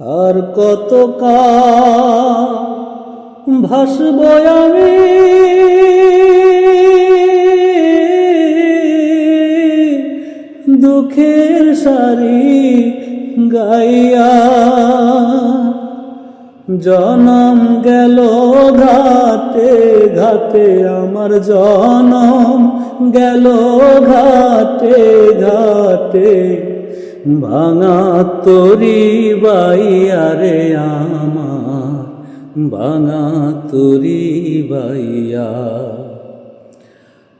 আর কত ভাসব আমি? দুঃখের সারি গাইয়া জনম গেল ঘাটে ঘাটে আমার জনম গেল ঘাটে ঘাটে ভাঙা তরি বাইয়া রে আমার। ভাঙা তরি বাইয়া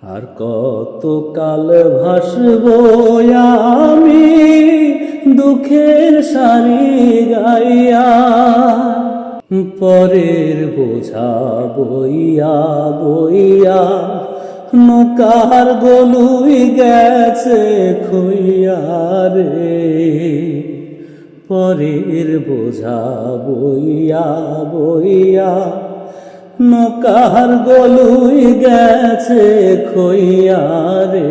আর কত কাল ভাসব আমি দুঃখের সারি গাইয়া। পরের বোঝা বইয়া বইয়া নৌকার গলুই গেছে খুইয়া রে। পরের বোঝা বইয়া বইয়া নৌকার গলুই গেছে খইয়া রে।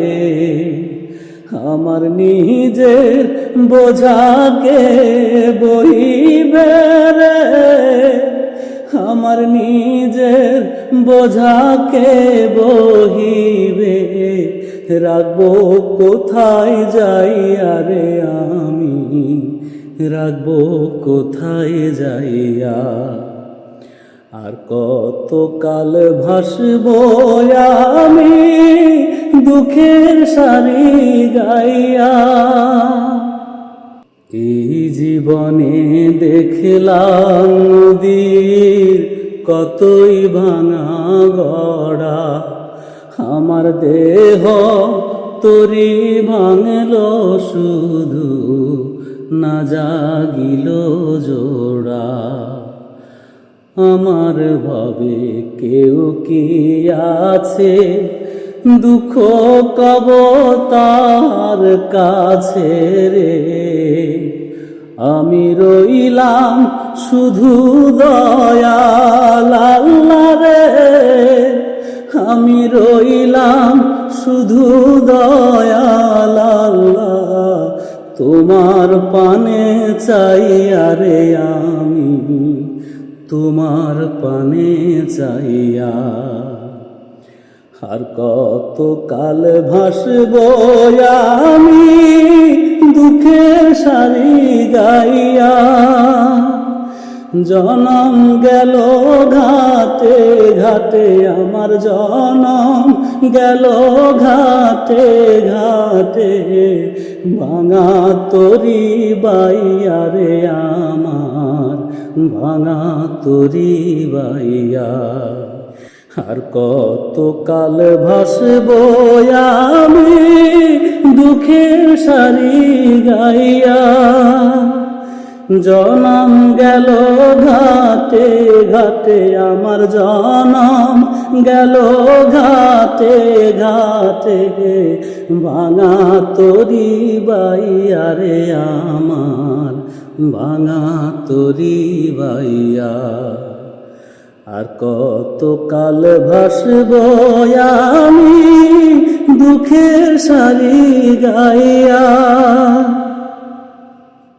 আমার নিজের বোঝাকে বইবে রে। আমার নিজের বোঝাকে বহিবে? রাখব কোথায় যাইয়া আরে আমি? রাখব কোথায় যাইয়া? আর কত কাল ভাসব আমি দুঃখের সারি গাইয়া? জীবনে দেখলাম নদীর কতই ভাঙা গড়া। আমার দেহ তরি ভাঙল শুধু না জাগিল জোড়া। আমার ভাবে কেউ কি আছে? দুঃখ কব তার কাছে রে। শুধু দয়াল আল্লাহ রে আমি রইলাম শুধু দয়াল আল্লাহ তোমার পানে চাইয়া রে আমি তোমার পানে চাইয়া আর কত কাল ভাসব আমি? জনম গেল ঘাটে ঘাটে, আমার জনম গেল ঘাটে ঘাটে। ভাঙা তরি বাইয়া রে আমার, ভাঙা তরি বাইয়া। আর কত কাল ভাসব আমি দুঃখের সারি গাইয়া। জনম গেল ঘাটে ঘাটে আমার জনম গেল, ঘাটে ঘাটে ভাঙা তরি বাইয়া রে আমার, ভাঙা তরি বাইয়া আর কত কাল ভাসব আমি দুঃখের সারি গাইয়া?